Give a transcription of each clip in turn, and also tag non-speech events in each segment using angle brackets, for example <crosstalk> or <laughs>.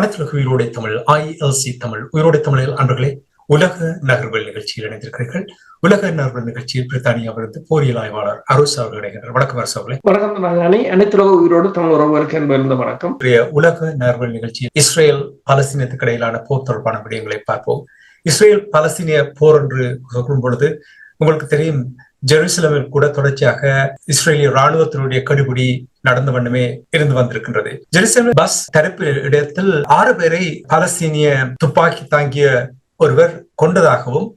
அனைத்துலக உயிரோடை தமிழ் ஐஎல்சி தமிழ் உயிரோடை தமிழில் அன்பர்களே உலக நகர்வுகள் நிகழ்ச்சியில் இணைந்திருக்கிறீர்கள். உலக நகர்வுகள் நிகழ்ச்சியில் பிரித்தானியாவிலிருந்து போரியல் ஆய்வாளர் அரசு அவர்கள் இணைகிறார் வணக்கம் அரசு அவர்களே. வணக்கம் நாகானி அனைத்துலக உயிரோடு தமிழ் உறவுகளுக்கு என்பதிலிருந்து வணக்கம். உலக நகர்வுகள் நிகழ்ச்சியில் இஸ்ரேல் பாலஸ்தீனத்துக்கு இடையிலான போர் தொடர்பான விடயங்களை பார்ப்போம். இஸ்ரேல் பாலஸ்தீனிய போர் என்று சொல்லும் பொழுது உங்களுக்கு தெரியும் ஜெருசலமில் கூட தொடர்ச்சியாக இஸ்ரேலிய ராணுவத்தினுடைய கடுபிடி நடந்த வண்ணமே இருந்து வந்திருக்கின்றது. ஜெருசலம் பஸ் தரப்பு இடத்தில் ஆறு பேரை பாலஸ்தீனிய துப்பாக்கி தாங்கிய ஒருவர் கொண்டதாகவும்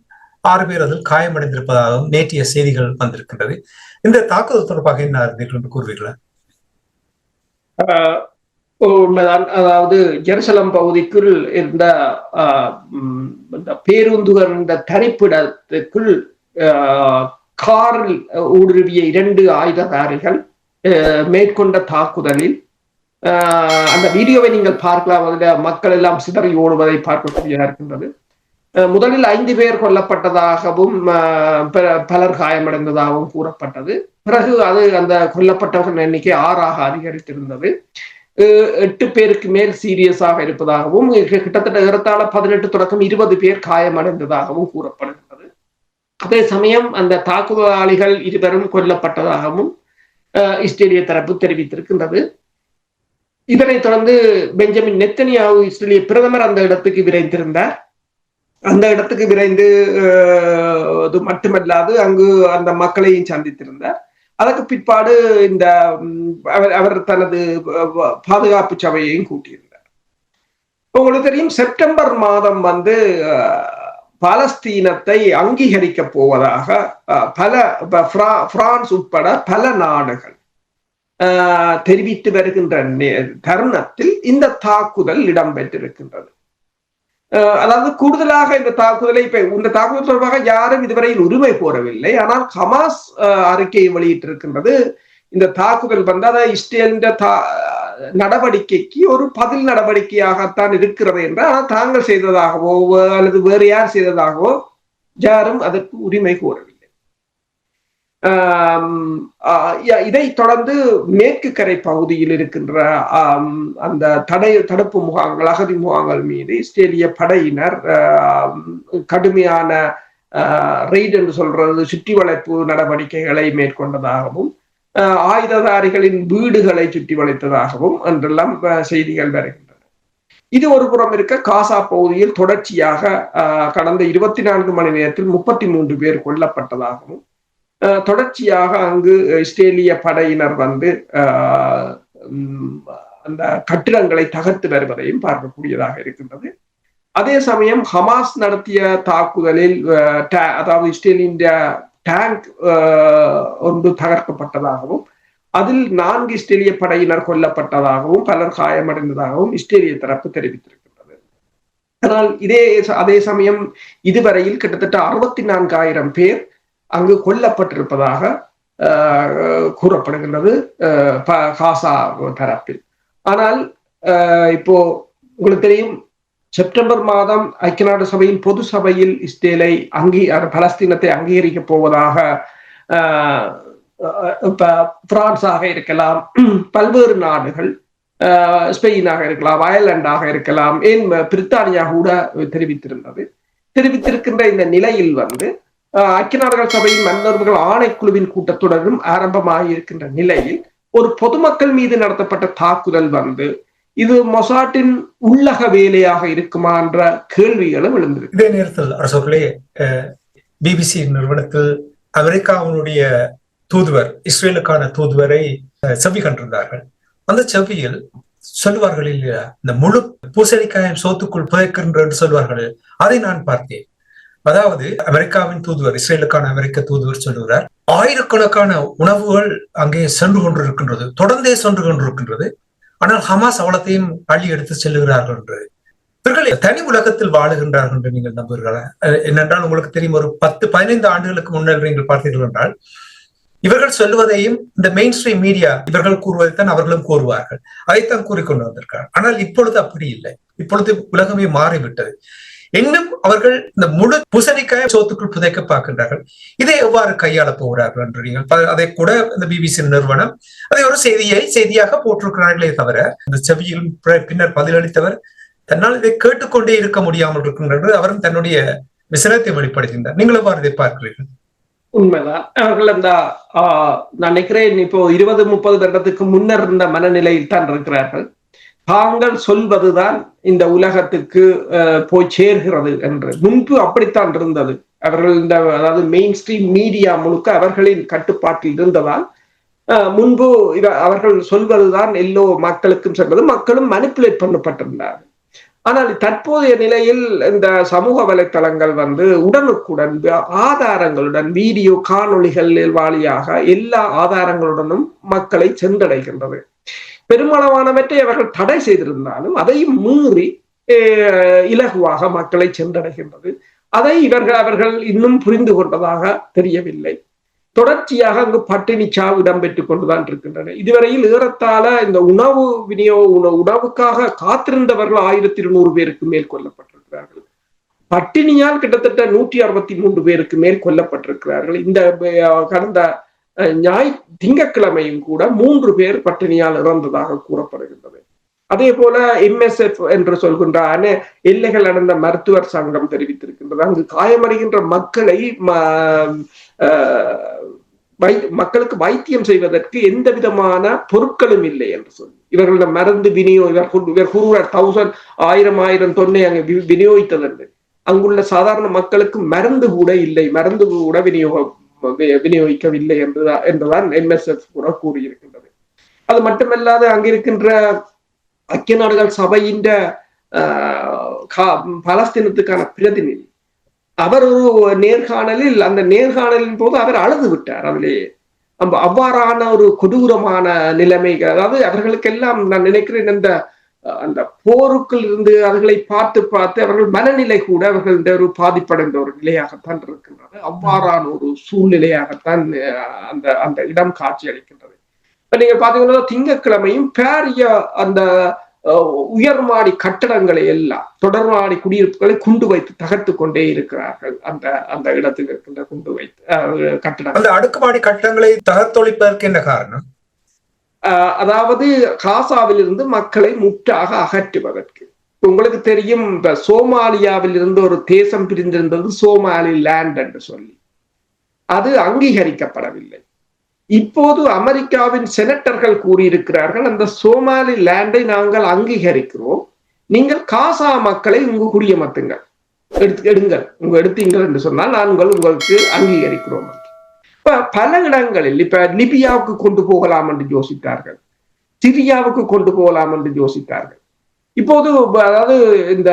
ஆறு பேர் அதில் காயமடைந்திருப்பதாகவும் நேற்றைய செய்திகள் வந்திருக்கின்றது. இந்த தாக்குதல் தொடர்பாக என்ன அறிந்தீர்கள் என்று கூறுவீர்களா? ஆஹ் உண்மைதான். அதாவது ஜெருசலம் பகுதிக்குள் இருந்த ஆஹ் உம் இந்த பேருந்துகள் இந்த தரிப்பிடத்துக்குள் ஆஹ் காரில் ஊடுருவிய இரண்டு ஆயுததாரிகள் மேற்கொண்ட தாக்குதலில் ஆஹ் அந்த வீடியோவை நீங்கள் பார்க்கலாம். அதில் மக்கள் எல்லாம் சிதறி ஓடுவதை பார்க்கக்கூடியதாக இருக்கின்றது. முதலில் ஐந்து பேர் கொல்லப்பட்டதாகவும் ஆஹ் பலர் காயமடைந்ததாகவும் கூறப்பட்டது. பிறகு அது அந்த கொல்லப்பட்டவர்கள் எண்ணிக்கை ஆறாக அதிகரித்திருந்தது. எட்டு பேருக்கு மேல் சீரியஸாக இருப்பதாகவும் கிட்டத்தட்ட ஏறத்தாழ பதினெட்டு தொடக்கம் இருபது பேர் காயமடைந்ததாகவும் கூறப்படுகின்றது. அதே சமயம் அந்த தாக்குதலாளிகள் இருவரும் கொல்லப்பட்டதாகவும் இஸ்ரேலிய தரப்பு தெரிவித்திருக்கின்றது. இதனைத் தொடர்ந்து பெஞ்சமின் நெத்தனியாவு இஸ்ரேலிய பிரதமர் அந்த இடத்துக்கு விரைந்திருந்தார். அந்த இடத்துக்கு விரைந்து அது மட்டுமல்லாது அங்கு அந்த மக்களையும் சந்தித்திருந்தார். அதற்கு பிற்பாடு இந்த அவர் அவர் தனது பாதுகாப்பு சபையையும் கூட்டியிருந்தார். உங்களுக்கு தெரியும் செப்டம்பர் மாதம் வந்து பாலஸ்தீனத்தை அங்கீகரிக்க போவதாக பல பிரான்ஸ் உட்பட பல நாடுகள் தெரிவித்து வருகின்ற தருணத்தில் இந்த தாக்குதல் இடம்பெற்றிருக்கின்றது. அதாவது கூடுதலாக இந்த தாக்குதலை இப்ப இந்த தாக்குதல் தொடர்பாக யாரும் இதுவரையில் உரிமை கோரவில்லை. ஆனால் ஹமாஸ் அறிக்கையை வெளியிட்டிருக்கின்றது. இந்த தாக்குதல் வந்து அதாவது இஸ்ரேலின் தா நடவடிக்கைக்கு ஒரு பதில் நடவடிக்கையாகத்தான் இருக்கிறது என்று ஆனால் தாங்கள் செய்ததாகவோ அல்லது வேறு யார் செய்ததாகவோ யாரும் அதற்கு உரிமை கோரவில்லை. இதை இதைத் தொடர்ந்து மேற்கு கரை பகுதியில் இருக்கின்ற அந்த தடை தடுப்பு முகாம்கள் அகதி முகாங்கள் மீது இஸ்ரேலிய படையினர் கடுமையான ரெய்ட் என்று சொல்றது சுற்றி வளைப்பு நடவடிக்கைகளை மேற்கொண்டதாகவும் ஆயுததாரிகளின் வீடுகளை சுற்றி வளைத்ததாகவும் என்றெல்லாம் செய்திகள் வருகின்றன. இது ஒரு புறம் இருக்க காசா பகுதியில் தொடர்ச்சியாக ஆஹ், கடந்த இருபத்தி நான்கு மணி நேரத்தில் முப்பத்தி மூன்று பேர் கொல்லப்பட்டதாகவும் தொடர்ச்சியாக அங்கு இஸ்ரேலிய படையினர் வந்து அந்த கட்டிடங்களை தகர்த்து வருவதையும் பார்க்கக்கூடியதாக இருக்கின்றது. அதே சமயம் ஹமாஸ் நடத்திய தாக்குதலில் அதாவது ta- அதாவது டேங்க் uh, ஒன்று தகர்க்கப்பட்டதாகவும் அதில் நான்கு இஸ்ரேலிய படையினர் கொல்லப்பட்டதாகவும் பலர் காயமடைந்ததாகவும் இஸ்ரேலிய தரப்பு தெரிவித்திருக்கின்றது. ஆனால் இதே அதே சமயம் இதுவரையில் கிட்டத்தட்ட அறுபத்தி நான்காயிரம் பேர் அங்கு கொல்லப்பட்டிருப்பதாக ஆஹ், கூறப்படுகின்றது uh, காசா தரப்பில். ஆனால் ஆஹ், இப்போ உங்களுக்கு தெரியும் செப்டம்பர் மாதம் ஐக்கிய நாடு சபையில் பொது சபையில் இஸ்ரேலை அங்கீ பலஸ்தீனத்தை அங்கீகரிக்க போவதாக ஆஹ், பிரான்ஸாக இருக்கலாம் பல்வேறு நாடுகள் ஆஹ், ஸ்பெயினாக இருக்கலாம் அயர்லாண்டாக இருக்கலாம் ஏன் பிரித்தானியா கூட தெரிவித்திருந்தது. தெரிவித்திருக்கின்ற இந்த நிலையில் வந்து ஆஹ் ஐக்கிய நாடுகள் சபையின் மன்னர்கள் ஆணைக்குழுவின் கூட்டத்தொடரும் ஆரம்பமாக இருக்கின்ற நிலையில் ஒரு பொதுமக்கள் மீது நடத்தப்பட்ட தாக்குதல் வந்து இது மொசாட்டின் உள்ளக வேலையாக இருக்குமா என்ற கேள்விகளும் எழுந்திருக்கு. இதே நேரத்தில் அரசர்களே அஹ், பிபிசி நிறுவனத்தில் அமெரிக்காவினுடைய தூதுவர் இஸ்ரேலுக்கான தூதுவரை செவி கண்டிருந்தார்கள். அந்த செவியில் சொல்வார்கள் இல்லையா இந்த முழு பூசணிக்காயம் சோத்துக்குள் புதைக்கின்ற என்று சொல்வார்கள் அதை நான் பார்த்தேன். அதாவது அமெரிக்காவின் தூதுவர் இஸ்ரேலுக்கான அமெரிக்க தூதுவர் சொல்லுகிறார் ஆயிரக்கணக்கான உணவுகள் அங்கே சென்று கொண்டிருக்கின்றது தொடர்ந்தே சென்று கொண்டிருக்கின்றது. ஆனால் ஹமாஸ் அவலத்தையும் அள்ளி எடுத்து செல்லுகிறார்கள் என்று. இவர்கள் தனி உலகத்தில் வாழுகின்றார்கள் என்று நீங்கள் நம்புகிறீர்களா என்னென்றால் உங்களுக்கு தெரியும் ஒரு பத்து பதினைந்து ஆண்டுகளுக்கு முன்னர் நீங்கள் பார்த்தீர்கள் என்றால் இவர்கள் சொல்லுவதையும் இந்த மெயின் ஸ்ட்ரீம் மீடியா இவர்கள் கூறுவதைத்தான் அவர்களும் கூறுவார்கள். அதைத்தான் கூறிக்கொண்டு வந்திருக்கிறார். ஆனால் இப்பொழுது அப்படி இல்லை. இப்பொழுது உலகமே மாறிவிட்டது. இன்னும் அவர்கள் இந்த முழு பூசணிக்காய சோத்துக்குள் புதைக்க பார்க்கின்றார்கள். இதை எவ்வாறு கையாளப் போகிறார்கள் என்று நீங்கள் அதை கூட இந்த பிபிசி நிறுவனம் அதை ஒரு செய்தியை செய்தியாக போட்டிருக்கிறார்களே தவிர இந்த செவியில் பின்னர் பதிலளித்தவர் தன்னால் இதை கேட்டுக்கொண்டே இருக்க முடியாமல் இருக்கின்றது அவரும் தன்னுடைய விசனத்தை வெளிப்படுத்தினார் நீங்கள் எவ்வாறு இதை பார்க்கிறீர்கள்? உண்மைதான். அவர்கள் அந்த ஆஹ், நான் நினைக்கிறேன் இப்போ இருபது முப்பது வருடத்துக்கு முன்னர் இருந்த மனநிலையில் தான் இருக்கிறார்கள். தாங்கள் சொல்வதுதான் இந்த உலகத்துக்கு அஹ், போய் சேர்கிறது என்று. முன்பு அப்படித்தான் இருந்தது. அவர்கள் இந்த அதாவது மெயின் ஸ்ட்ரீம் மீடியா முழுக்க அவர்களின் கட்டுப்பாட்டில் இருந்ததால் முன்பு இவ- அவர்கள் சொல்வதுதான் எல்லோ மக்களுக்கும் சொல்வது மக்களும் மனிப்புலேட் பண்ணப்பட்டிருந்தார்கள். ஆனால் தற்போதைய நிலையில் இந்த சமூக வலைத்தளங்கள் வந்து உடனுக்குடன் ஆதாரங்களுடன் வீடியோ காணொளிகள் வாலியாக எல்லா ஆதாரங்களுடனும் மக்களை சென்றடைகின்றது. பெருமளவானவற்றை அவர்கள் தடை செய்திருந்தாலும் அதையும் மீறி இலகுவாக மக்களை சென்றடைகின்றது. அதை இவர்கள் அவர்கள் இன்னும் புரிந்து கொண்டதாக தெரியவில்லை. தொடர்ச்சியாக அங்கு பட்டினி சாவு இடம்பெற்றுக் கொண்டுதான் இருக்கின்றன. இதுவரையில் ஏறத்தாழ இந்த உணவு விநியோக உணவுக்காக காத்திருந்தவர்கள் ஆயிரத்தி இருநூறு பேருக்கு மேல் கொல்லப்பட்டிருக்கிறார்கள். பட்டினியால் கிட்டத்தட்ட நூற்றி அறுபத்தி மூன்று பேருக்கு மேல் கொல்லப்பட்டிருக்கிறார்கள். இந்த கடந்த ஞாய் திங்கட்கிழமையும் கூட மூன்று பேர் பட்டினியால் இறந்ததாக கூறப்படுகின்றது. அதே போல எம்எஸ்எஃப் என்று சொல்கின்ற அன- எல்லைகள் அடைந்த மருத்துவர் சங்கம் தெரிவித்திருக்கின்றது. அங்கு காயமடைகின்ற மக்களை வை- மக்களுக்கு வைத்தியம் செய்வதற்கு எந்த விதமான பொருட்களும் இல்லை என்று சொல்லி. இவர்களோட மருந்து விநியோக இவர் இவர் தௌசண்ட் ஆயிரம் ஆயிரம் தொன்னை அங்கு விநியோகித்தது அங்குள்ள சாதாரண மக்களுக்கு மருந்து கூட இல்லை. மருந்து கூட விநியோகம் வந்து விநியோகிக்கவில்லை என்றுதான் என்றுதான் எம்எஸ்எஃப் கூட கூறியிருக்கின்றது. அது மட்டுமல்லாது அங்கிருக்கின்ற ஐக்கிய நாடுகள் சபையின் பலஸ்தீனத்துக்கான பிரதிநிதி. அவர் ஒரு நேர்காணலில் அந்த நேர்காணலின் போது அவர் அழுது விட்டார் அதிலேயே அவ்வாறான ஒரு கொடூரமான நிலைமைகள் அதாவது அவர்களுக்கெல்லாம் நான் நினைக்கிறேன் இந்த அந்த போருக்குள் இருந்து அவர்களை பார்த்து பார்த்து அவர்கள் மனநிலை கூட அவர்கள் இந்த ஒரு பாதிப்படைந்த ஒரு நிலையாகத்தான் இருக்கின்றது. அவ்வாறான ஒரு சூழ்நிலையாகத்தான் அந்த அந்த இடம் காட்சி அளிக்கின்றது இப்ப நீங்க பாத்தீங்கன்னா திங்கட்கிழமையும் பேரிய அந்த அஹ், உயர்மாடி கட்டடங்களை எல்லாம் தொடர்மாடி குடியிருப்புகளை குண்டு வைத்து தகர்த்து கொண்டே இருக்கிறார்கள். அந்த அந்த இடத்தில் இருக்கின்ற குண்டு வைத்து கட்டடம் அந்த அடுக்குமாடி கட்டடங்களை தகர்த்தொழிப்பதற்கு என்ன காரணம்? அதாவது காசாவில் இருந்து மக்களை முற்றாக அகற்றுவதற்கு. உங்களுக்கு தெரியும் இப்ப சோமாலியாவில் இருந்து ஒரு தேசம் பிரிந்திருந்தது சோமாலி லேண்ட் என்று சொல்லி. அது அங்கீகரிக்கப்படவில்லை. இப்போது அமெரிக்காவின் செனட்டர்கள் கூறியிருக்கிறார்கள் அந்த சோமாலி லேண்டை நாங்கள் அங்கீகரிக்கிறோம். நீங்கள் காசா மக்களை உங்க குடியமர்த்துங்கள். எடுத்து எடுங்கள். உங்க எடுத்தீங்கள் என்று சொன்னால் நாங்கள் உங்களுக்கு அங்கீகரிக்கிறோம். என்று. இப்ப பல இடங்களில் இப்ப லிபியாவுக்கு கொண்டு போகலாம் என்று யோசித்தார்கள். சிரியாவுக்கு கொண்டு போகலாம் என்று யோசித்தார்கள். இப்போது அதாவது இந்த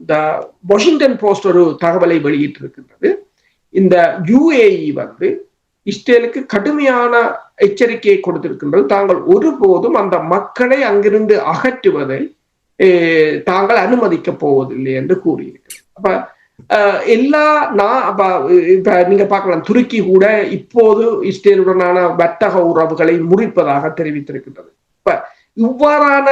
இந்த வாஷிங்டன் போஸ்ட் ஒரு தகவலை வெளியிட்டிருக்கின்றது. இந்த யுஏஇ வந்து இஸ்ரேலுக்கு கடுமையான எச்சரிக்கையை கொடுத்திருக்கின்றது. தாங்கள் ஒருபோதும் அந்த மக்களை அங்கிருந்து அகற்றுவதை தாங்கள் அனுமதிக்க போவதில்லை என்று கூறியிருக்கிறது. அப்ப எல்லா நான் இப்ப நீங்க பார்க்கலாம் துருக்கி கூட இப்போது இஸ்ரேலுடனான வர்த்தக உறவுகளை முறிப்பதாக தெரிவித்திருக்கின்றது. இப்ப இவ்வாறான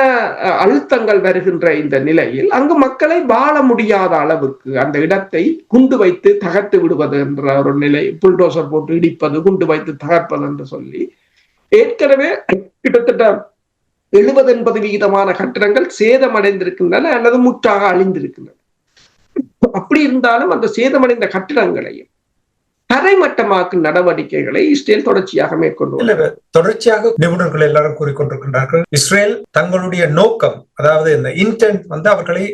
அழுத்தங்கள் வருகின்ற இந்த நிலையில் அங்கு மக்களை வாழ முடியாத அளவுக்கு அந்த இடத்தை குண்டு வைத்து தகர்த்து விடுவது என்ற ஒரு நிலை புல்டோசர் போட்டு இடிப்பது குண்டு வைத்து தகர்ப்பது என்று சொல்லி ஏற்கனவே கிட்டத்தட்ட எழுபது எண்பது விகிதமான கட்டிடங்கள் சேதமடைந்திருக்கின்றன அல்லது முற்றாக அழிந்திருக்கின்றன. அப்படி இருந்தாலும் அந்த சேதமடைந்த கட்டிடங்களையும் தரைமட்டமாக்கும் நடவடிக்கைகளை இஸ்ரேல் தொடர்ச்சியாக மேற்கொண்டு தொடர்ச்சியாக நிபுணர்கள் எல்லாரும் கூறிக்கொண்டிருக்கின்றார்கள் இஸ்ரேல் தங்களுடைய நோக்கம் அதாவது இந்த இன்டென்ட் வந்து அவர்களை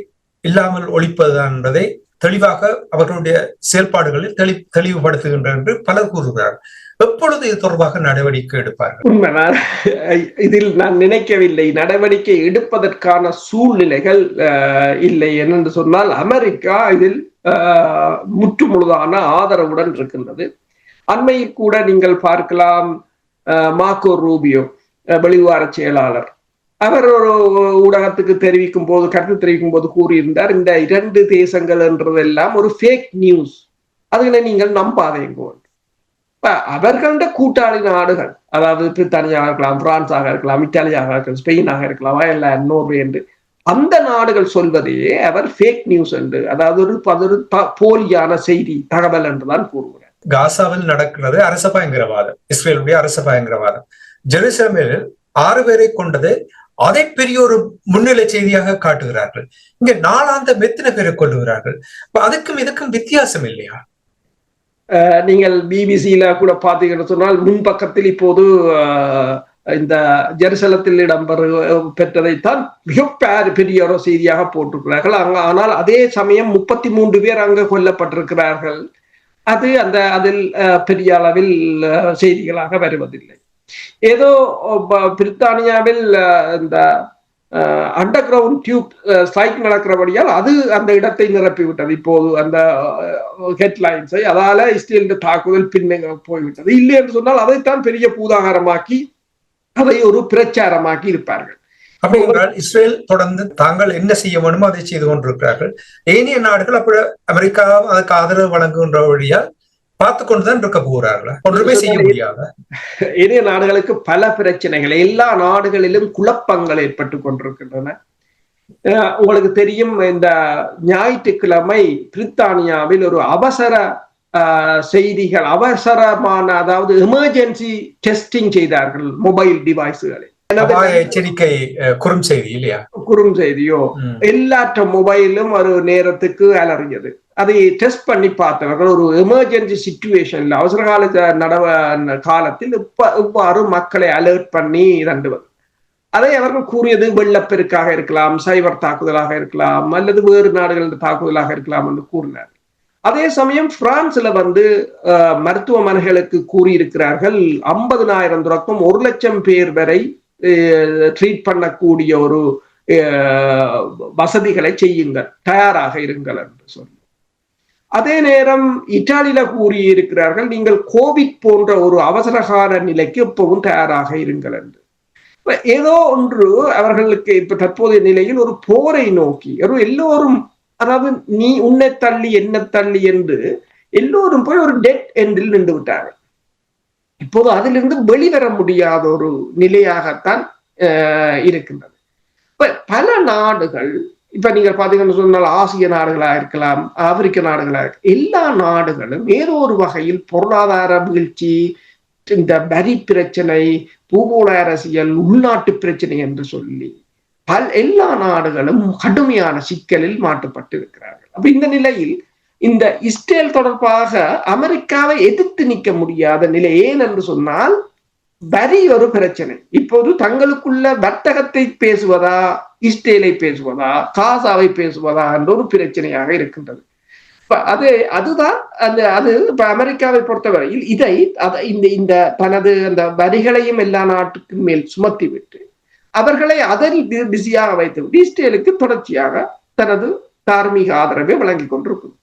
இல்லாமல் ஒழிப்பதுதான் என்பதை தெளிவாக அவர்களுடைய செயல்பாடுகளில் தெளி தெளிவுபடுத்துகின்றனர் என்று பலர் கூறுகிறார்கள். எப்பொழுது இது தொடர்பாக நடவடிக்கை எடுப்பார்கள்? இதில் நான் நினைக்கவில்லை. நடவடிக்கை எடுப்பதற்கான சூழ்நிலைகள் இல்லை என்னென்று சொன்னால் அமெரிக்கா இதில் முற்று முழுதான ஆதரவுடன் இருக்கின்றது. அண்மையில் கூட நீங்கள் பார்க்கலாம் மாக்கோ ரூபியோ வெளிவார செயலாளர். அவர் ஒரு ஊடகத்துக்கு தெரிவிக்கும் போது கருத்து தெரிவிக்கும் போது கூறியிருந்தார் இந்த இரண்டு தேசங்கள் என்றதெல்லாம் ஒரு ஃபேக் நியூஸ் அதுகளை நீங்கள் நம்பாதீங்க இப்ப அவர்களோட கூட்டாளி நாடுகள் அதாவது பிரித்தானியாக இருக்கலாம் பிரான்ஸாக இருக்கலாம் இத்தாலியாக இருக்கலாம் ஸ்பெயினாக இருக்கலாம் அயர்லாந்து நோர்வே என்று. அந்த நாடுகள் சொல்வதையே அவர் ஃபேக் நியூஸ் என்று அதாவது ஒரு பதறு போலியான செய்தி தகவல் என்றுதான் கூறுகிறார். காசாவில் நடக்கிறது அரச பயங்கரவாதம் இஸ்ரேலுடைய அரச பயங்கரவாதம். ஜெருசலமில் ஆறு பேரை கொண்டது அதை பெரிய ஒரு முன்னிலை செய்தியாக காட்டுகிறார்கள். இங்க நாளாந்த மெத்தின பேரை கொள்ளுகிறார்கள் அதுக்கும் இதுக்கும் வித்தியாசம் இல்லையா? நீங்கள் பிபிசியில கூட பார்த்தீங்கன்னு சொன்னால் முன்பக்கத்தில் இப்போது இந்த ஜெருசலத்தில் இடம்பெறு பெற்றதைத்தான் மிக பே- பெரிய ஒரு செய்தியாக போட்டிருக்கிறார்கள். அங்க ஆனால் அதே சமயம் முப்பத்தி மூன்று பேர் அங்கு கொல்லப்பட்டிருக்கிறார்கள். அது அந்த அதில் அஹ், பெரிய அளவில் செய்திகளாக வருவதில்லை. ஏதோ பிரித்தானியாவில் இந்த அண்டர் கிரவுண்ட் டியூப் ஸ்ட்ரைக் நடக்கிறபடியால் அது அந்த இடத்தை நிரப்பிவிட்டது இப்போது அந்த ஹெட்லைன்ஸை அதால இஸ்ரேல் தாக்குதல் பின்ன போய்விட்டது. இல்லை என்று சொன்னால் அதைத்தான் பெரிய பூதாகாரமாக்கி அதை ஒரு பிரச்சாரமாக்கி இருப்பார்கள். அப்படி என்றால் இஸ்ரேல் தொடர்ந்து தாங்கள் என்ன செய்ய வேண்டுமோ அதை செய்து கொண்டிருக்கிறார்கள். ஏனைய நாடுகள் அப்படி அமெரிக்கா அதுக்கு ஆதரவு வழங்குகின்ற வழியால் பார்த்து கொண்டுதான் இருக்க போகிறார்கள் ஒன்றுமே செய்ய முடியாத? இணைய நாடுகளுக்கு பல பிரச்சனைகள் எல்லா நாடுகளிலும் குழப்பங்கள் ஏற்பட்டு கொண்டிருக்கின்றன. உங்களுக்கு தெரியும் இந்த ஞாயிற்றுக்கிழமை பிரித்தானியாவில் ஒரு அவசர செய்திகள் அவசரமான அதாவது எமர்ஜென்சி டெஸ்டிங் செய்தார்கள் மொபைல் டிவைஸுகளை எச்சரிக்கை அஹ், குறுஞ்செய்தி இல்லையா? குறுஞ்செய்தியோ? ம். எல்லாற்ற மொபைலும் ஒரு நேரத்துக்கு அலறியது. அதை டெஸ்ட் பண்ணி பார்த்தவர்கள் ஒரு எமர்ஜென்சி சுச்சுவேஷன்ல அவசர கால நடவ காலத்தில் இப்ப இவ்வாறு மக்களை அலர்ட் பண்ணி தண்டுவது அதை அவர்கள் கூறியது வெள்ளப்பெருக்காக இருக்கலாம் சைபர் தாக்குதலாக இருக்கலாம் அல்லது வேறு நாடுகளின் தாக்குதலாக இருக்கலாம் என்று கூறினார் அதே சமயம் பிரான்ஸ்ல வந்து மருத்துவமனைகளுக்கு கூறியிருக்கிறார்கள் ஐம்பதுனாயிரம் தொடக்கம் ஒரு லட்சம் பேர் வரை ட்ரீட் பண்ணக்கூடிய ஒரு வசதிகளை செய்யுங்கள் தயாராக இருங்கள் என்று சொல்லி. அதே நேரம் இத்தாலியில கூறியிருக்கிறார்கள் நீங்கள் கோவிட் போன்ற ஒரு அவசரகால நிலைக்கு எப்பவும் தயாராக இருங்கள் என்று. ஏதோ ஒன்று அவர்களுக்கு இப்ப தற்போதைய நிலையில் ஒரு போரை நோக்கி ஒரு எல்லோரும் அதாவது நீ உன்னை தள்ளி என்ன தள்ளி என்று எல்லோரும் போய் ஒரு டெட் எண்டில் நின்று விட்டார்கள். இப்போது அதிலிருந்து வெளிவர முடியாத ஒரு நிலையாகத்தான் இருக்கின்றது. இப்ப பல நாடுகள் இப்ப நீங்க பாத்தீங்கன்னு சொன்னால் ஆசிய நாடுகளா இருக்கலாம் ஆப்பிரிக்க நாடுகளா இருக்கலாம் எல்லா நாடுகளும் ஏதோ ஒரு வகையில் பொருளாதார வீழ்ச்சி இந்த வரி பிரச்சனை பூகோள அரசியல் உள்நாட்டு பிரச்சனை என்று சொல்லி பல் எல்லா நாடுகளும் கடுமையான சிக்கலில் மாட்டுப்பட்டு இருக்கிறார்கள். அப்ப இந்த நிலையில் இந்த இஸ்ரேல் தொடர்பாக அமெரிக்காவை எதிர்த்து நிற்க முடியாத நிலை ஏன் என்று சொன்னால் வரி ஒரு பிரச்சனை. இப்போது தங்களுக்குள்ள வர்த்தகத்தை பேசுவதா இஸ்ரேலை பேசுவதா காசாவை பேசுவதா என்ற ஒரு பிரச்சனையாக இருக்கின்றது. அது அதுதான் அந்த அது இப்ப அமெரிக்காவை பொறுத்தவரையில் இதை அதை இந்த இந்த தனது அந்த வரிகளையும் எல்லா நாட்டுக்கும் மேல் சுமத்திவிட்டு அவர்களை அதில் பிஸியாக வைத்து இஸ்ரேலுக்கு தொடர்ச்சியாக தனது தார்மீக ஆதரவை வழங்கி கொண்டிருக்கும்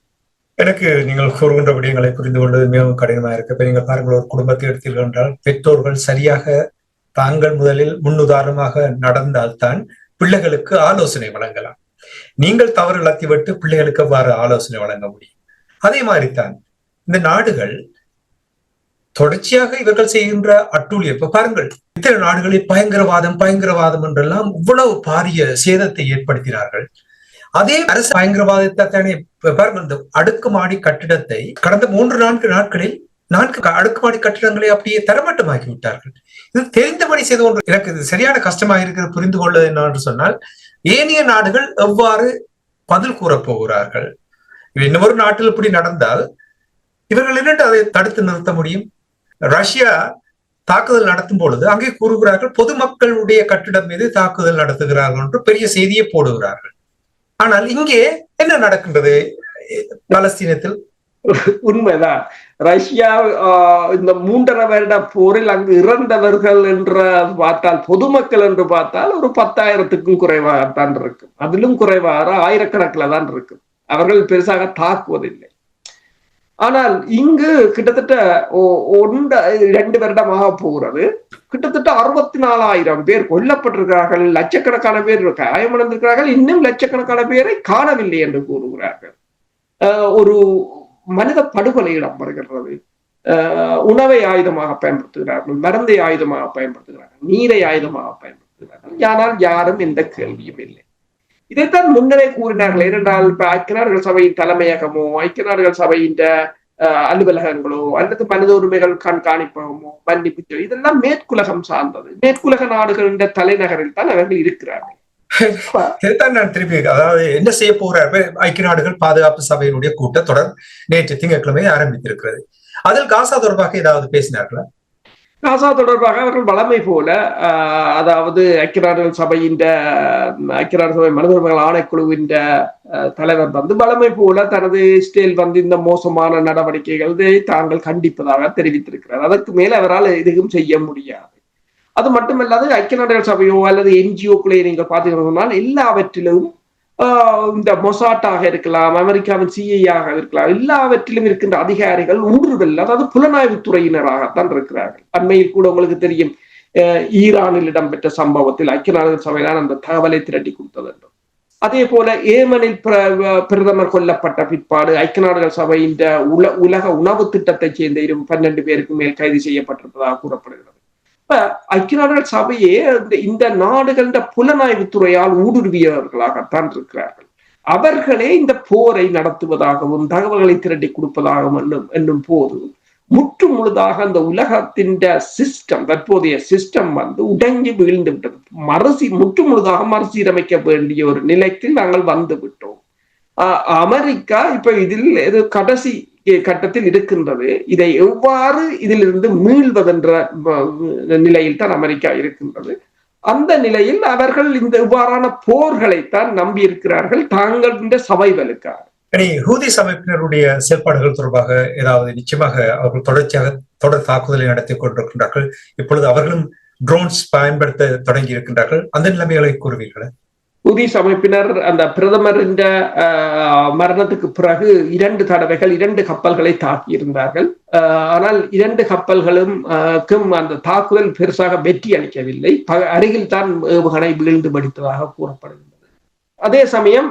எனக்கு நீங்கள் கூறுகின்ற விடயங்களை புரிந்து கொள்வது மிகவும் கடினமாக இருக்கு. இப்ப நீங்கள் பாருங்கள் ஒரு குடும்பத்தை எடுத்தீர்கள் என்றால் பெற்றோர்கள் சரியாக தாங்கள் முதலில் முன்னுதாரணமாக நடந்தால்தான் பிள்ளைகளுக்கு ஆலோசனை வழங்கலாம். நீங்கள் தவறு இழத்திவிட்டு பிள்ளைகளுக்கு அவ்வாறு ஆலோசனை வழங்க முடியும்? அதே மாதிரிதான் இந்த நாடுகள் தொடர்ச்சியாக இவர்கள் செய்கின்ற அட்டூழியம் இப்ப பாருங்கள் இத்தனை நாடுகளில் பயங்கரவாதம் பயங்கரவாதம் என்றெல்லாம் இவ்வளவு பாரிய சேதத்தை ஏற்படுத்தினார்கள். அதே அரசு பயங்கரவாதத்தை தானே இந்த அடுக்குமாடி கட்டிடத்தை கடந்த மூன்று நான்கு நாட்களில் நான்கு க- அடுக்குமாடி கட்டிடங்களை அப்படியே தரமட்டமாக்கி விட்டார்கள் இது தெரிந்தபடி செய்து ஒன்று. எனக்கு இது சரியான கஷ்டமாக இருக்கிற புரிந்து கொள்ள என்னவென்று சொன்னால் ஏனைய நாடுகள் எவ்வாறு பதில் கூறப் போகிறார்கள்? இன்னொரு நாட்டில் இப்படி நடந்தால் இவர்கள் இரண்டு அதை தடுத்து நிறுத்த முடியும்? ரஷ்யா தாக்குதல் நடத்தும் பொழுது அங்கே கூறுகிறார்கள் பொதுமக்களுடைய கட்டிடம் மீது தாக்குதல் நடத்துகிறார்கள் என்று பெரிய செய்தியை போடுகிறார்கள். ஆனால் இங்கே என்ன நடக்கின்றது? பாலஸ்தீனத்தில்? உண்மைதான். ரஷ்யா ஆஹ், இந்த மூன்றரை வருட போரில் அங்கு இறந்தவர்கள் என்று பார்த்தால் பொதுமக்கள் என்று பார்த்தால் ஒரு பத்தாயிரத்துக்கும் குறைவாகத்தான் இருக்கும். அதிலும் குறைவாக ஆயிரக்கணக்கில் தான் இருக்கும். அவர்கள் பெருசாக தாக்குவதில்லை. ஆனால் இங்கு கிட்டத்தட்ட ஒ- ஒன்ற இரண்டு வருடமாக போகிறது. கிட்டத்தட்ட அறுபத்தி நாலாயிரம் பேர் கொல்லப்பட்டிருக்கிறார்கள் லட்சக்கணக்கான பேர் காயமடைந்திருக்கிறார்கள் இன்னும் லட்சக்கணக்கான பேரை காணவில்லை என்று கூறுகிறார்கள். ஆஹ் ஒரு மனித படுகொலை இடம்பெறுகிறது ஆஹ் உணவை ஆயுதமாக பயன்படுத்துகிறார்கள் மருந்தை ஆயுதமாக பயன்படுத்துகிறார்கள் நீரை ஆயுதமாக பயன்படுத்துகிறார்கள். ஆனால் யாரும் எந்த கேள்வியும் இல்லை. இதைத்தான் முன்னரே கூறினார்கள். ஏனென்றால் இப்ப ஐக்கிய நாடுகள் சபையின் தலைமையகமோ ஐக்கிய நாடுகள் சபையின் அலுவலகங்களோ அல்லது மனித உரிமைகள் கண்காணிப்பகமோ மன்னிப்பு இதெல்லாம் மேற்குலகம் சார்ந்தது. மேற்குலக நாடுகளின் தலைநகரில் தான் அவர்கள் இருக்கிறார்கள். நான் திருப்பி அதாவது என்ன செய்ய போறாரு? ஐக்கிய நாடுகள் பாதுகாப்பு சபையினுடைய கூட்டத்தொடர் நேற்று திங்கட்கிழமை ஆரம்பித்திருக்கிறது. அதில் காசா தொடர்பாக ஏதாவது பேசினார்களா? காசா தொடர்பாக அவர்கள் வளமை போல ஆஹ், அதாவது ஐக்கிய நாடுகள் சபையின் ஐக்கிய நாடு சபை மனித உரிமைகள் ஆணைக்குழுவின் தலைவர் வந்து வளமை போல தனது இஸ்ரேல் வந்து இந்த மோசமான நடவடிக்கைகளை தாங்கள் கண்டிப்பதாக தெரிவித்திருக்கிறார். அதற்கு மேல் அவரால் எதுவும் செய்ய முடியாது. அது மட்டுமல்லாது ஐக்கிய நாடுகள் சபையோ அல்லது என்ஜிஓக்களை நீங்கள் பார்த்தீங்கன்னா எல்லாவற்றிலும் இந்த மொசாட்டாக இருக்கலாம் அமெரிக்காவின் சிஐயாக இருக்கலாம் எல்லாவற்றிலும் இருக்கின்ற அதிகாரிகள் ஊடுருவல் அதாவது புலனாய்வு துறையினராகத்தான் இருக்கிறார்கள். அண்மையில் கூட உங்களுக்கு தெரியும் ஈரானில் இடம்பெற்ற சம்பவத்தில் ஐக்கிய நாடுகள் சபைதான் அந்த தகவலை திரட்டி கொடுத்தது அதே போல ஏமனில் பிரதமர் கொல்லப்பட்ட பிற்பாடு ஐக்கிய நாடுகள் சபையின் உல உலக உணவு திட்டத்தைச் சேர்ந்த இரு பன்னெண்டு பேருக்கு மேல் கைது செய்யப்பட்டிருப்பதாக கூறப்படுகிறது. இப்ப ஐக்கிய நாடுகள் சபையே இந்த- நாடுகளின் புலனாய்வு துறையால் ஊடுருவியவர்களாகத்தான் இருக்கிறார்கள். அவர்களே இந்த போரை நடத்துவதாகவும் தகவல்களை திரட்டி கொடுப்பதாகவும் என்னும் என்னும் போது முற்று முழுதாக அந்த உலகத்தின் சிஸ்டம் தற்போதைய சிஸ்டம் வந்து உடங்கி வீழ்ந்து விட்டது. மறுசி முற்று முழுதாக மறுசீரமைக்க வேண்டிய ஒரு நிலைக்கு நாங்கள் வந்து விட்டோம். அமெரிக்கா இப்ப இதில் கடைசி கட்டத்தில் இருக்கின்றது. இதை எவ்வாறு இதிலிருந்து மீள்வதென்ற நிலையில் தான் அமெரிக்கா இருக்கின்றது. அந்த நிலையில் அவர்கள் இந்த இவ்வாறான போர்களைத்தான் நம்பி இருக்கிறார்கள் தாங்களின் சபைகளுக்காக. இனி ஹூதி அமைப்பினருடைய செயல்பாடுகள் தொடர்பாக ஏதாவது நிச்சயமாக அவர்கள் தொடர்ச்சியாக தொடர் தாக்குதலை நடத்தி கொண்டிருக்கின்றார்கள். இப்பொழுது அவர்களும் ட்ரோன்ஸ் பயன்படுத்த தொடங்கி இருக்கின்றார்கள் அந்த நிலைமைகளை கூறுவீர்களா? புதிய அமைப்பினர் அந்த பிரதமரின் ஆஹ், மரணத்துக்கு பிறகு இரண்டு தடவைகள் இரண்டு கப்பல்களை தாக்கியிருந்தார்கள். ஆனால் இரண்டு கப்பல்களும் ஆஹ், அந்த தாக்குதல் பெருசாக வெற்றி அளிக்கவில்லை. அருகில் தான் ஏவுகணை வீழ்ந்து படித்ததாக கூறப்படுகின்றது. அதே சமயம்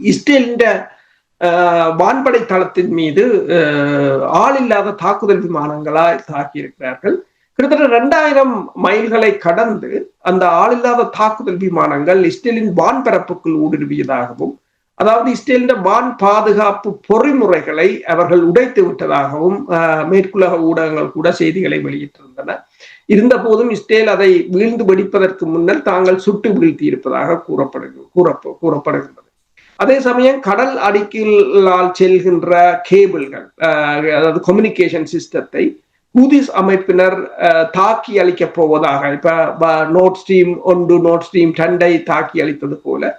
இஸ்ரேலின் ஆஹ், வான்படை தளத்தின் மீது ஆள் ஆளில்லாத தாக்குதல் விமானங்களால் தாக்கி இருக்கிறார்கள் கிட்டத்தட்ட ரெண்டாயிரம் மைல்களை கடந்து அந்த ஆளில்லாத தாக்குதல் விமானங்கள் இஸ்ரேலின் வான்பரப்புக்குள் ஊடுருவியதாகவும் அதாவது இஸ்ரேலின் வான் பாதுகாப்பு பொறிமுறைகளை அவர்கள் உடைத்து விட்டதாகவும் மேற்குலக ஊடகங்கள் கூட செய்திகளை வெளியிட்டிருந்தன. இருந்த போதும் இஸ்ரேல் அதை வீழ்ந்து வெடிப்பதற்கு முன்னர் தாங்கள் சுட்டு வீழ்த்தி இருப்பதாக கூறப்படுகிறது கூறப்ப கூறப்படுகின்றது. அதே சமயம் கடல் அடிக்கலால் செல்கின்ற கேபிள்கள் ஆஹ், அதாவது கம்யூனிகேஷன் சிஸ்டத்தை ஹூதிஸ் அமைப்பினர் தாக்கி அளிக்கப் போவதாக இப்ப நோட் ஸ்ட்ரீம் ஒன்று நோட் ஸ்ட்ரீம் ரெண்டை தாக்கி அளித்தது போல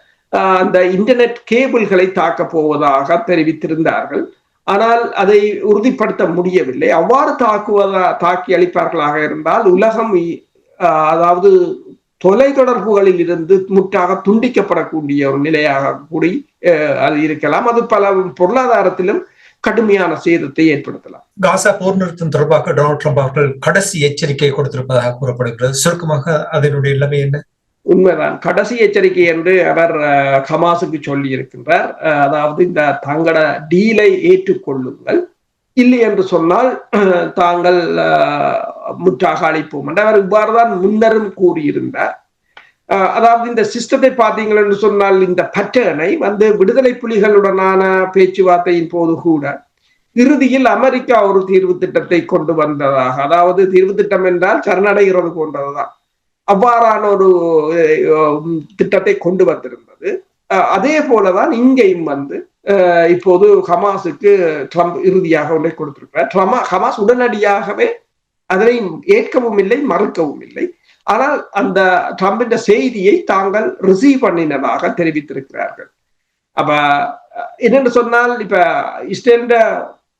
அந்த இன்டர்நெட் கேபிள்களை தாக்க போவதாக தெரிவித்திருந்தார்கள். ஆனால் அதை உறுதிப்படுத்த முடியவில்லை. அவ்வாறு தாக்குவதா தாக்கி அளிப்பார்களாக இருந்தால் உலகம் அதாவது தொலை அதாவது தொலைத்தொடர்புகளில் இருந்து முற்றாக துண்டிக்கப்படக்கூடிய ஒரு நிலையாக கூடி அது இருக்கலாம். அது பல பொருளாதாரத்திலும் கடுமையான சேதத்தை ஏற்படுத்தலாம். காசா போர் நிறுத்தம் தொடர்பாக டொனால்ட் ட்ரம்ப் அவர்கள் கடைசி எச்சரிக்கை கொடுத்திருப்பதாக கூறப்படுகிறது. சுருக்கமாக அதனுடைய நிலைமை என்ன? உண்மைதான். கடைசி எச்சரிக்கை என்று அவர் ஹமாஸுக்கு சொல்லி இருக்கின்றார். அதாவது இந்த தங்கள டீலை ஏற்றுக்கொள்ளுங்கள். இல்லை என்று சொன்னால் தாங்கள் முற்றாக அளிப்போம் என்று அவர் இவ்வாறுதான் முன்னரும் கூறியிருந்தார். அதாவது இந்த சிஸ்டத்தை பார்த்தீங்கள் சொன்னால் இந்த பட்டனை வந்து விடுதலை புலிகளுடனான பேச்சுவார்த்தையின் போது கூட இறுதியில் அமெரிக்கா ஒரு தீர்வு திட்டத்தை கொண்டு வந்ததாக. அதாவது தீர்வு திட்டம் என்றால் சரணடைகிறது போன்றதுதான். அவ்வாறான ஒரு திட்டத்தை கொண்டு வந்திருந்தது. அதே போலதான் இங்கேயும் வந்து இப்போது ஹமாஸுக்கு ட்ரம்ப் இறுதியாக ஒன்றை கொடுத்திருக்கிறார். ட்ரமா ஹமாஸ் உடனடியாகவே அதனை ஏற்கவும் இல்லை மறுக்கவும் இல்லை. ஆனால் அந்த ட்ரம்பின் செய்தியை தாங்கள் ரிசீவ் பண்ணினதாக தெரிவித்திருக்கிறார்கள். அப்ப என்னென்று சொன்னால் இப்ப இஸ்ரேலின்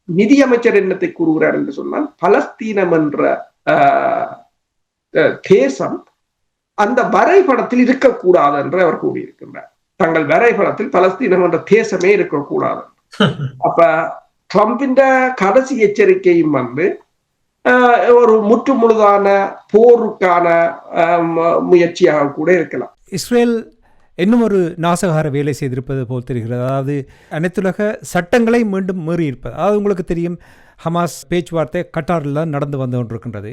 நிதியமைச்சர் என்னத்தை கூறுகிறார் என்று சொன்னால் பலஸ்தீனம் என்ற தேசம் அந்த வரைபடத்தில் இருக்கக்கூடாது என்று அவர் கூறியிருக்கின்றார். தங்கள் வரைபடத்தில் பலஸ்தீனம் என்ற தேசமே இருக்கக்கூடாது. <laughs> அப்ப ட்ரம்பின் கடைசி எச்சரிக்கையும் வந்து ஒரு முற்று முழுதான போருக்கான முயற்சியாக கூட இருக்கலாம். இஸ்ரேல் இன்னும் ஒரு நாசகார வேலை செய்திருப்பது போல் தெரிகிறது. அதாவது அனைத்துலக சட்டங்களை மீண்டும் மீறி இருப்பது. அதாவது உங்களுக்கு தெரியும் ஹமாஸ் பேச்சுவார்த்தை கட்டாரில் தான் நடந்து வந்து கொண்டிருக்கின்றது.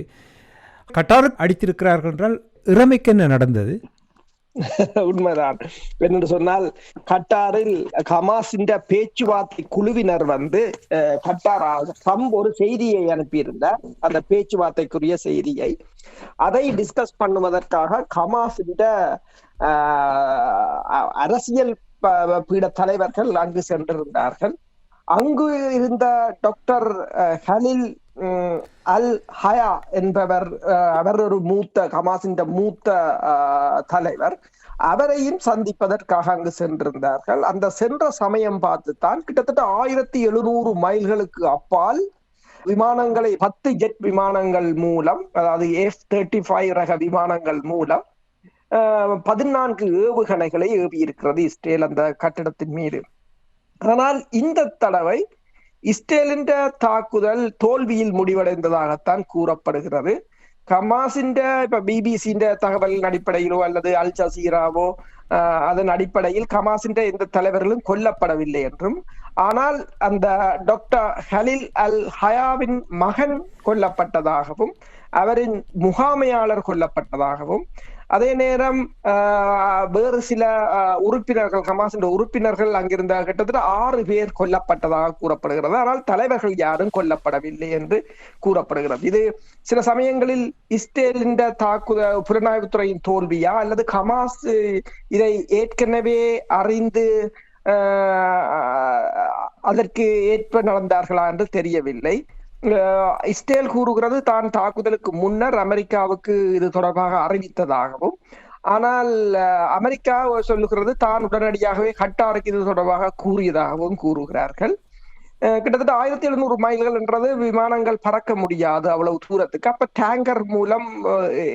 கட்டார் அடித்திருக்கிறார்கள் என்றால் இறமைக்கு என்ன நடந்தது. <laughs> உண்மைதான். என்னென்று சொன்னால் கட்டாரில் ஹமாஸின் பேச்சுவார்த்தை குழுவினர் வந்து அஹ், கட்டார் ட்ரம்ப் ஒரு செய்தியை அனுப்பியிருந்தார். அந்த பேச்சுவார்த்தைக்குரிய செய்தியை. அதை டிஸ்கஸ் பண்ணுவதற்காக ஹமாஸின் அரசியல் ப- பீட தலைவர்கள் அங்கு சென்றிருந்தார்கள். அங்கு இருந்த டாக்டர் ஹலில் அல் ஹயா என்பவர் அவர் ஒரு மூத்த ஹமாஸின் மூத்த தலைவர். அவரையும் சந்திப்பதற்காக அங்கு சென்றிருந்தார்கள். அந்த சென்ற சமயம் பார்த்துத்தான் கிட்டத்தட்ட ஆயிரத்தி எழுநூறு மைல்களுக்கு அப்பால் விமானங்களை பத்து ஜெட் விமானங்கள் மூலம் அதாவது எஃப் தேர்ட்டி ஃபைவ் ரக விமானங்கள் மூலம் பதினான்கு ஏவுகணைகளை ஏவி இருக்கிறது இஸ்ரேல் அந்த கட்டிடத்தின் மீது. ஆனால் இந்த தடவை இஸ்ரேலின் தாக்குதல் தோல்வியில் முடிவடைந்ததாகத்தான் கூறப்படுகிறது. ஹமாஸின் இப்ப பிபிசியின் தகவலின் அடிப்படையிலோ அல்லது அல் ஜசீராவோ அதன் அடிப்படையில் ஹமாஸின் எந்த தலைவர்களும் கொல்லப்படவில்லை என்றும் ஆனால் அந்த டாக்டர் ஹலில் அல் ஹயாவின் மகன் கொல்லப்பட்டதாகவும் அவரின் முகாமையாளர் கொல்லப்பட்டதாகவும் அதே நேரம் ஆஹ், வேறு சில ஆஹ், உறுப்பினர்கள் ஹமாஸின் உறுப்பினர்கள் அங்கிருந்த கிட்டத்தட்ட ஆறு பேர் கொல்லப்பட்டதாக கூறப்படுகிறது. ஆனால் தலைவர்கள் யாரும் கொல்லப்படவில்லை என்று கூறப்படுகிறது. இது சில சமயங்களில் இஸ்ரேலின் தாக்குதல் புலனாய்வுத்துறையின் தோல்வியா? அல்லது ஹமாஸ் இதை ஏற்கனவே அறிந்து ஆஹ், அதற்கு ஏற்ப நடந்தார்களா என்று தெரியவில்லை. இஸ்ரேல் கூறுகிறது தான் தாக்குதலுக்கு முன்னர் அமெரிக்காவுக்கு இது தொடர்பாக அறிவித்ததாகவும் ஆனால் அமெரிக்கா சொல்லுகிறது தான் உடனடியாகவே கட்டாருக்கு இது தொடர்பாக கூறியதாகவும் கூறுகிறார்கள். கிட்டத்தட்ட ஆயிரத்தி எழுநூறு மைல்கள் என்றது விமானங்கள் பறக்க முடியாது அவ்வளவு தூரத்துக்கு. அப்ப டேங்கர் மூலம்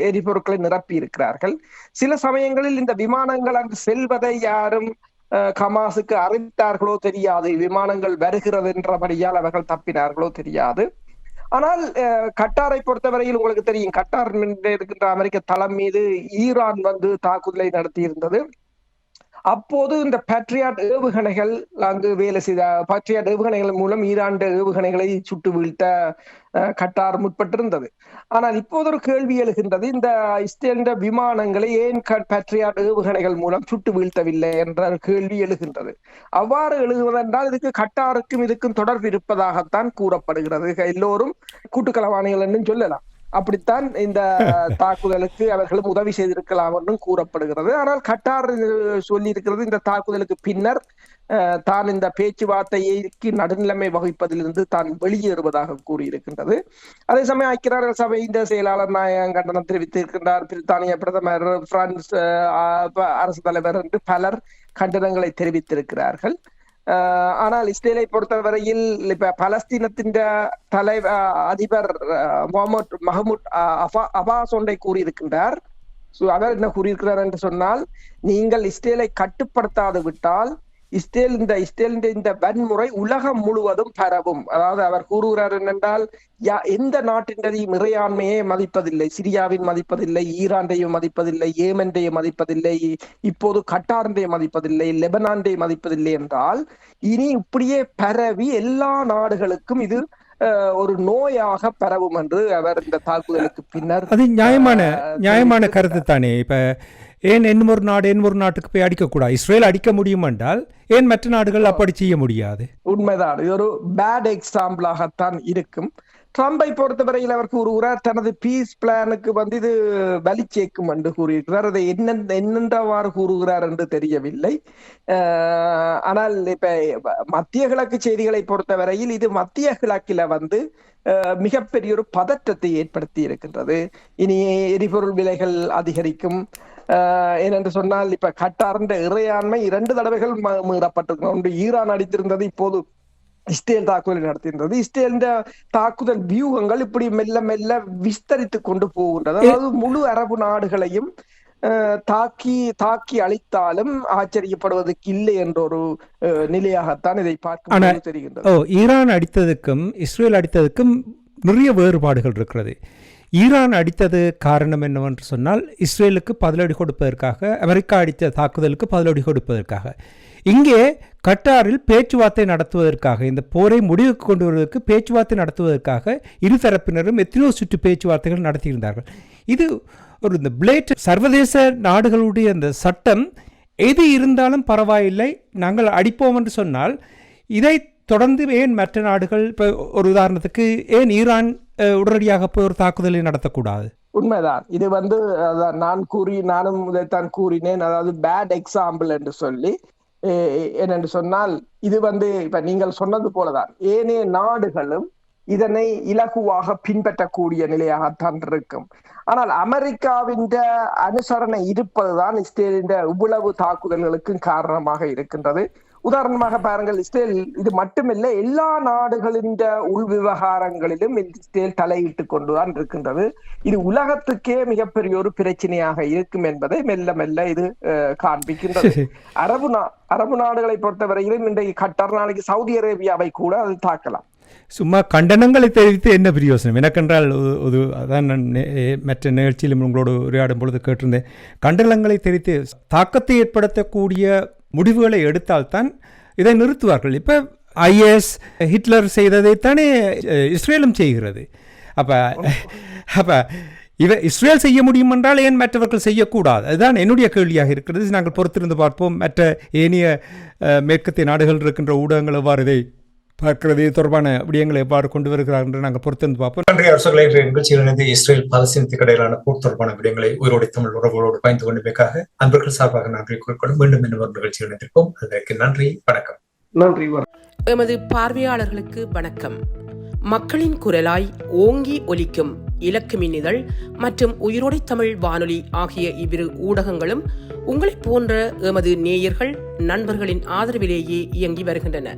எரிபொருட்களை நிரப்பி இருக்கிறார்கள். சில சமயங்களில் இந்த விமானங்கள் அங்கு செல்வதை யாரும் கமாசுக்கு அறிவித்தார்களோ தெரியாது. விமானங்கள் வருகிறது என்றபடியால் அவர்கள் தப்பினார்களோ தெரியாது. ஆனால் அஹ், கட்டாரை பொறுத்தவரையில் உங்களுக்கு தெரியும் கட்டார் இருக்கின்ற அமெரிக்க தளம் மீது ஈரான் வந்து தாக்குதலை நடத்தி இருந்தது அப்போது இந்த பேட்ரியாட் ஏவுகணைகள் அங்கு வேலை செய்த பேட்ரியாட் ஏவுகணைகள் மூலம் ஈராண்டு ஏவுகணைகளை சுட்டு வீழ்த்த அஹ், கட்டார் முற்பட்டிருந்தது. ஆனால் இப்போது ஒரு கேள்வி எழுகின்றது இந்த இஸ்ரேலின் விமானங்களை ஏன் பேட்ரியாட் ஏவுகணைகள் மூலம் சுட்டு வீழ்த்தவில்லை என்ற கேள்வி எழுகின்றது. அவ்வாறு எழுகுவதென்றால் இதுக்கு கட்டாருக்கும் இதுக்கும் தொடர்பு இருப்பதாகத்தான் கூறப்படுகிறது. எல்லோரும் கூட்டுக்களவாணிகள் என்றும் சொல்லலாம். அப்படித்தான் இந்த <laughs> தாக்குதலுக்கு அவர்களும் உதவி செய்திருக்கலாம் என்றும் கூறப்படுகிறது. ஆனால் கட்டார் சொல்லி இருக்கிறது இந்த தாக்குதலுக்கு பின்னர் தான் இந்த பேச்சுவார்த்தைக்கு நடுநிலைமை வகிப்பதிலிருந்து தான் வெளியேறுவதாக கூறியிருக்கின்றது. அதே சமயம் ஐக்கிய நாடுகள் சபை இந்த செயலாளர் நாயகம் கண்டனம் தெரிவித்திருக்கின்றார். பிரித்தானிய பிரதமர் பிரான்ஸ் அரசு தலைவர் என்று பலர் கண்டனங்களை தெரிவித்திருக்கிறார்கள். ஆனால் இஸ்ரேலை பொறுத்தவரையில் இப்ப பலஸ்தீனத்தின் தலைவர் அதிபர் முகமது மஹமூத் அஹ், அபா- அபாஸ் ஒன்றை கூறியிருக்கின்றார். அவர் என்ன கூறியிருக்கிறார் என்று சொன்னால் நீங்கள் இஸ்ரேலை கட்டுப்படுத்தாது விட்டால் இஸ்ரேல் இந்த இஸ்ரேலின் இந்த வன்முறை உலகம் முழுவதும் பரவும் அதாவது அவர் கூறுகிறார் என்னென்றால் எந்த நாட்டினரையும் இறையாண்மையை மதிப்பதில்லை சிரியாவின் மதிப்பதில்லை ஈரான்டையும் மதிப்பதில்லை ஏமன்டையும் மதிப்பதில்லை இப்போது கட்டாரண்டையும் மதிப்பதில்லை லெபனான்டையும் மதிப்பதில்லை என்றால் இனி இப்படியே பரவி எல்லா நாடுகளுக்கும் இது ஒரு நோயாக பரவும் என்று அவர் இந்த தாக்குதலுக்கு பின்னர் அது நியாயமான நியாயமான. கருத்து தானே இப்போ ஏன் என் ஒரு நாடு என் ஒரு நாட்டுக்கு போய் அடிக்கக்கூடாது? இஸ்ரேல் அடிக்க முடியும் என்றால் ஏன் மற்ற நாடுகள் அப்படி செய்ய முடியாது? உண்மைதான். இது ஒரு பேட் எக்ஸாம்பிளாகத்தான் இருக்கும். ட்ரம்பை பொறுத்தவரையில் அவர் கூறுகிறார் தனது பீஸ் பிளானுக்கு வந்து இது வலி சேர்க்கும் என்று கூறியிருக்கிறார். அதை என்ன என்னென்றவாறு கூறுகிறார் என்று தெரியவில்லை. ஆனால் இப்ப மத்திய கிழக்கு செய்திகளை பொறுத்தவரையில் இது மத்திய கிழக்கில வந்து மிகப்பெரிய ஒரு பதற்றத்தை ஏற்படுத்தி இருக்கின்றது. இனி எரிபொருள் விலைகள் அதிகரிக்கும். ஏனென்று சொன்னால் இப்ப கட்டார்ந்த இறையாண்மை இரண்டு தடவைகள் ம- மீறப்பட்டிருக்கிறது. ஒன்று ஈரான் அடித்திருந்தது இப்போது இஸ்ரேல் தாக்குதலை நடத்தியிருந்தது. இஸ்ரேலின் தாக்குதல் வியூகங்கள் இப்படி மெல்ல மெல்ல விஸ்தரித்து கொண்டு போகின்றது அதாவது முழு அரபு நாடுகளையும் தாக்கி தாக்கி அழித்தாலும் ஆச்சரியப்படுவதற்கு இல்லை என்ற ஒரு நிலையாகத்தான் இதை பார்க்க தெரிகின்றது. ஈரான் அடித்ததுக்கும் இஸ்ரேல் அடித்ததுக்கும் நிறைய வேறுபாடுகள் இருக்கிறது. ஈரான் அடித்தது காரணம் என்னவென்று சொன்னால் இஸ்ரேலுக்கு பதிலடி கொடுப்பதற்காக அமெரிக்கா அடித்த தாக்குதலுக்கு பதிலடி கொடுப்பதற்காக. இங்கே கட்டாரில் பேச்சுவார்த்தை நடத்துவதற்காக இந்த போரை முடிவுக்கு கொண்டு வருவதற்கு பேச்சுவார்த்தை நடத்துவதற்காக இருதரப்பினரும் எத்தனையோ சுற்று பேச்சுவார்த்தைகள் நடத்தியிருந்தார்கள். இது ஒரு இந்த பிளேட் சர்வதேச நாடுகளுடைய அந்த சட்டம். எது இருந்தாலும் பரவாயில்லை நாங்கள் அடிப்போம் என்று சொன்னால் இதை தொடர்ந்து ஏன் மற்ற நாடுகள் இப்போ ஒரு உதாரணத்துக்கு ஏன் ஈரான் உடனடியாக போய் ஒரு தாக்குதலை நடத்தக்கூடாது. உண்மைதான். இது வந்து நான் கூறி நானும் இதைத்தான் கூறினேன். அதாவது பேட் எக்ஸாம்பிள் என்று சொல்லி என்னென்று சொன்னால் இது வந்து இப்ப நீங்கள் சொன்னது போலதான். ஏனைய நாடுகளும் இதனை இலகுவாக பின்பற்றக்கூடிய நிலையாகத்தான் இருக்கும். ஆனால் அமெரிக்காவின் அனுசரணை இருப்பதுதான் இஸ்ரேலின் இவ்வளவு தாக்குதல்களுக்கும் காரணமாக இருக்கின்றது. உதாரணமாக பாருங்கள் இஸ்ரேல் இது மட்டுமில்ல எல்லா நாடுகளின் உள் விவகாரங்களிலும் இஸ்ரேல் தலையிட்டு கொண்டுதான் இருக்கின்றது. இது உலகத்துக்கே மிகப்பெரிய ஒரு பிரச்சனையாக இருக்கும் என்பதை மெல்ல மெல்ல இது காண்பிக்கின்றது. <laughs> அரபு நா அரபு நாடுகளை பொறுத்தவரையிலும் இன்றைக்கு கட்டார் நாளைக்கு சவுதி அரேபியாவை கூட அது தாக்கலாம். சும்மா கண்டனங்களை தெரிவித்து என்ன பிரயோசனம்? எனக்கென்றால் ஒரு- அதான் நான் மற்ற நிகழ்ச்சியிலும் உங்களோடு உரையாடும் பொழுது கேட்டிருந்தேன். கண்டனங்களை தெரிவித்து தாக்கத்தை ஏற்படுத்தக்கூடிய முடிவுகளை எடுத்தால்தான் இதை நிறுத்துவார்கள். இப்போ ஐஎஸ் ஹிட்லர் செய்ததைத்தானே இஸ்ரேலும் செய்கிறது. அப்போ அப்போ இவ இஸ்ரேல் செய்ய முடியும் என்றால் ஏன் மற்றவர்கள் செய்யக்கூடாது? அதுதான் என்னுடைய கேள்வியாக இருக்கிறது. நாங்கள் பொறுத்திருந்து பார்ப்போம். மற்ற ஏனைய மேற்கத்திய நாடுகள் இருக்கின்ற ஊடகங்கள் எவ்வாறு இதை பார்க்கிறது தொடர்பான விடயங்களை எவ்வாறு கொண்டு வருகிறார்கள் என்று நாங்கள் பொறுத்திருந்து பார்ப்போம். நன்றி அரசுகளை நிகழ்ச்சியில் இணைந்து இஸ்ரேல் பாலஸ்தீனத்துக்கு இடையிலான போர் தொடர்பான விடயங்களை உயிரோடு தமிழ் உறவுகளோடு பயந்து கொண்டமைக்காக அன்பர்கள் சார்பாக நன்றி குறிக்கொள்ளும் மீண்டும் இன்னும் ஒரு நிகழ்ச்சியில் இணைந்திருப்போம். அதற்கு நன்றி வணக்கம். நன்றி எமது பார்வையாளர்களுக்கு வணக்கம். மக்களின் குரலாய் ஓங்கி ஒலிக்கும் இலக்கு மின்னிதழ் மற்றும் உயிரோடை தமிழ் வானொலி ஆகிய இவ்விரு ஊடகங்களும் உங்களைப் போன்ற எமது நேயர்கள் நண்பர்களின் ஆதரவிலேயே இயங்கி வருகின்றன.